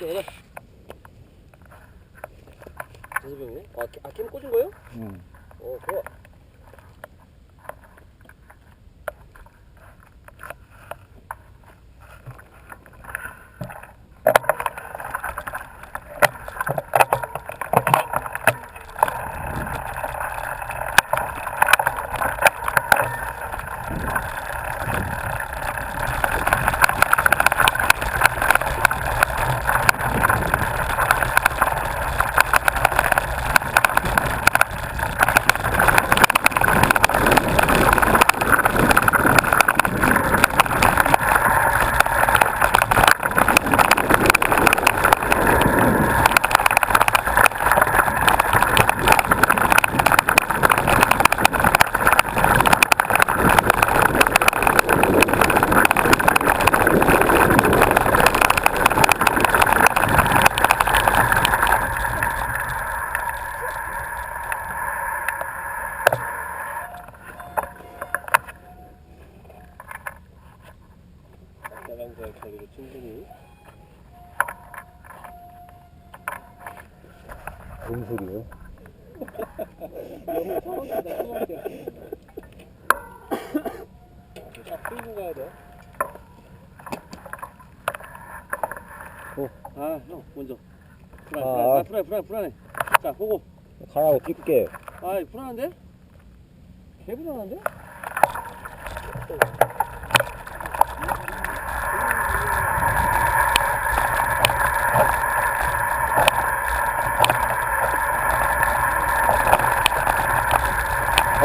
이쪽으로. 제주병이네? 아, 아, 캠 꽂은 거예요? 응. 어, 좋아. 거리로 충분히. 뭔 소리예요? 너무 처음이다, 처음이다. 딱 끌고 가야 돼. 어. 아, 형, 먼저. 불안, 아. 불안, 아, 불안, 불안, 불안해. 자, 보고. 가라고 뛸게. 아, 불안한데? 개 불안한데?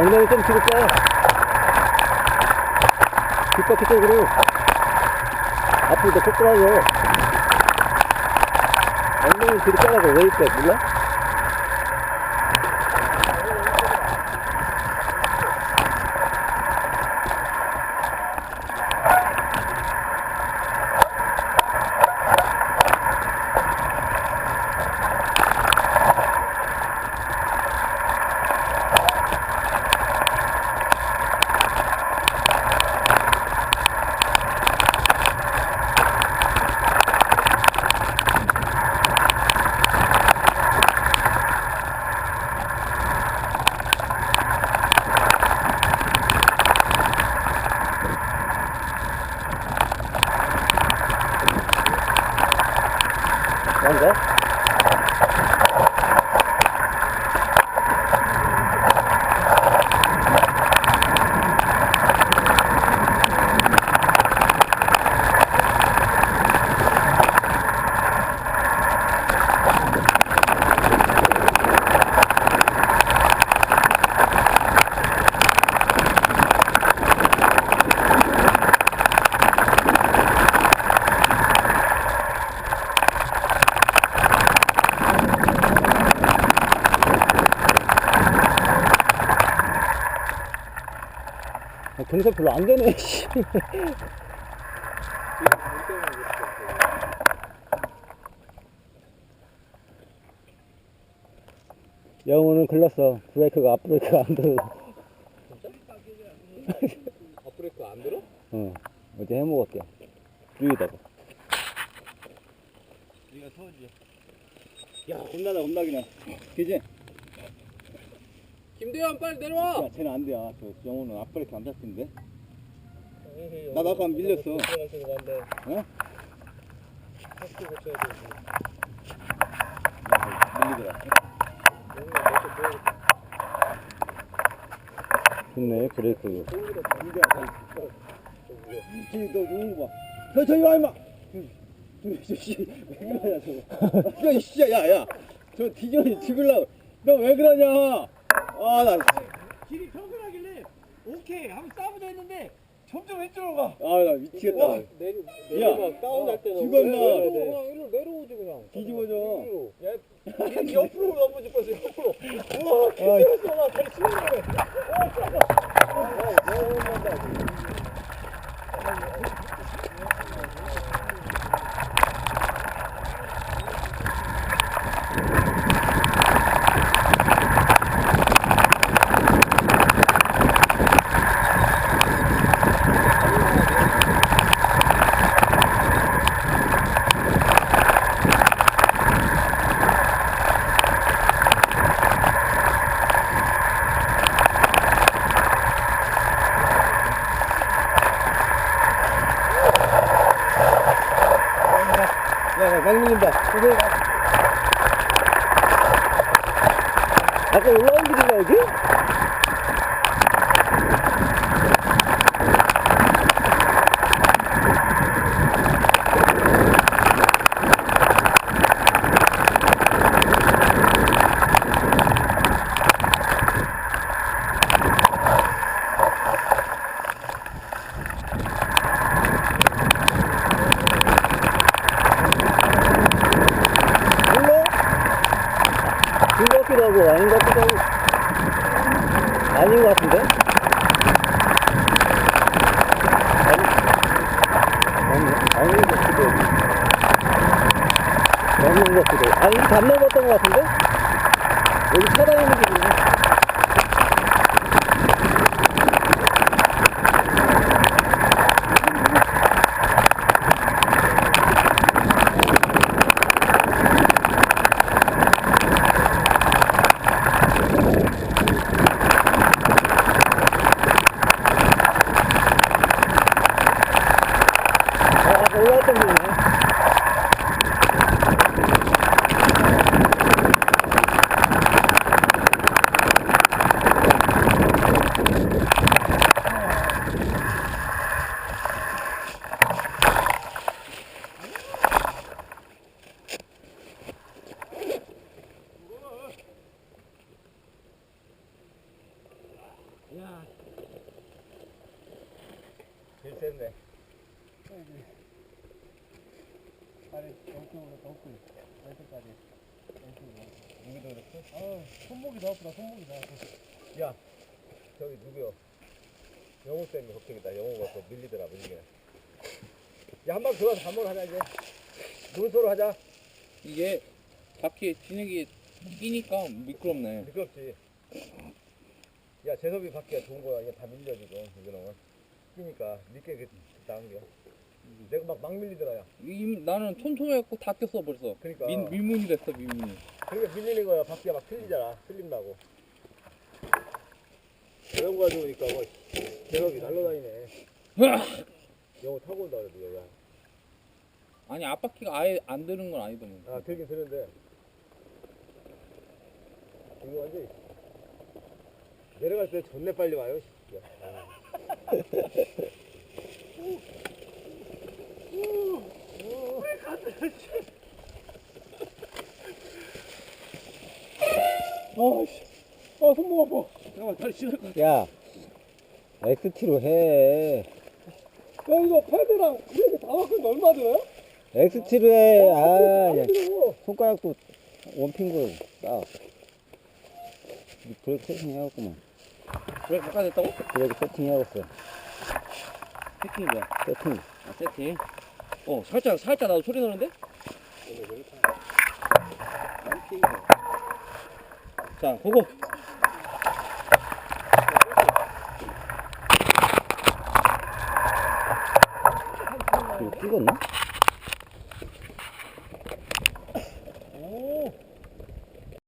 엉덩이 좀 뒤로 빼. 뒷바퀴 쪽으로. 앞으로 더 꺾으라고. 엉덩이 뒤로 빼라고. 왜 이렇게 몰라? 뭔가? 아, 경사 별로 안 되네. 씨. 영호는 글렀어. 브레이크가 앞브레이크가 안 들어. 앞브레이크 안 들어? 어. 어제 해먹었대. 여기다가. 네가 서주지. 야, 겁나다, 겁나기네. 그지? 김대현 빨리 내려와. 야, 쟤는 안 돼. 아, 저 영호는 앞브레이크 안 잡힌데. 나도 아까 밀렸어. 어? 밀리더라. 좋네, 브레이크. 너, 누구 봐. 저, 저기 와, 임마! 저, 씨, 왜 그러냐, 저거. 야, 씨, 야, 야. 저 뒤져니 죽을라고. 너왜 그러냐? 아, 나. 길이 평평하길래 오케이 하면 싸우자 했는데 점점 왼쪽으로 가. 아, 나 미치겠다. 내려 야, 내려가 다운 날 때는 죽었나? 그냥 이리로 내려오지 그냥. 뒤집어져. 이리로. 야, 길 옆으로 넘어질 뻔했어 옆으로. 우와, 길에서 나 다리 거네. 어, 잠깐. 어, 어, 어, 야, 막 밀린다. 저기 아까 올라온 길인가, 여기? 몰라? 그것 같기도 하고, 아닌 것 같기도 하고. 아닌 것 같은데? 아니, 아니, 아닌 것 같기도 하고. 맞는 것 같기도 하고. 아니, 밥 먹었던 것 같은데? 여기 차다니는 게 있네. 아, 아까 올라왔던 길이네. 야. 제일 셌네. 아래 엉뚱으로 덩크 왼쪽까지. 누구도 그랬어? 아 손목이 더 아프다 손목이 더 아파 야 저기 누구요? 영호 때문에 걱정이다. 영호가 또 밀리더라 밀리게. 야한 방 들어가서 밥 먹으러 하자 이제. 논소로 하자. 이게 바퀴에 진흙이 끼니까 미끄럽네. 미끄럽지. 야 재섭이 바퀴가 좋은 거야. 이게 다 밀려 지금 이거는 끼니까 늦게 그 나은 게 내가 막 막 밀리더라 야 이, 나는 촘촘히 해갖고 다 꼈어 벌써. 그러니까 민, 밀문이 됐어 밀문이. 그러니까 밀리는 거야. 바퀴가 막 틀리잖아. 틀린다고. 이런 거 가져오니까 뭐 대박이 날라다니네. 영어 타고 온다 그래도 야. 아니 앞바퀴가 아예 안 드는 건 아니더만. 아 들긴 드는데 이거 완전 내려갈 때 존내 빨리 와요. 씨. 야. 아. 아씨, 아 손목 아파. 잠깐만 다리 씻을 거. 야, XT로 해. 야 이거 패드랑 브레이크 다 바꾼 얼마 들어요? XT로 해. 아, 야. 그리고 손가락도 원핑으로 딱. 브레이크 세팅해갖구만. 왜 가까이 됐다고? 브레이크 세팅해갖었어. 세팅이 뭐야? 세팅. 아 세팅. 어 살짝 살짝 나도 소리 나는데? 자 보고. 이거 찍었나?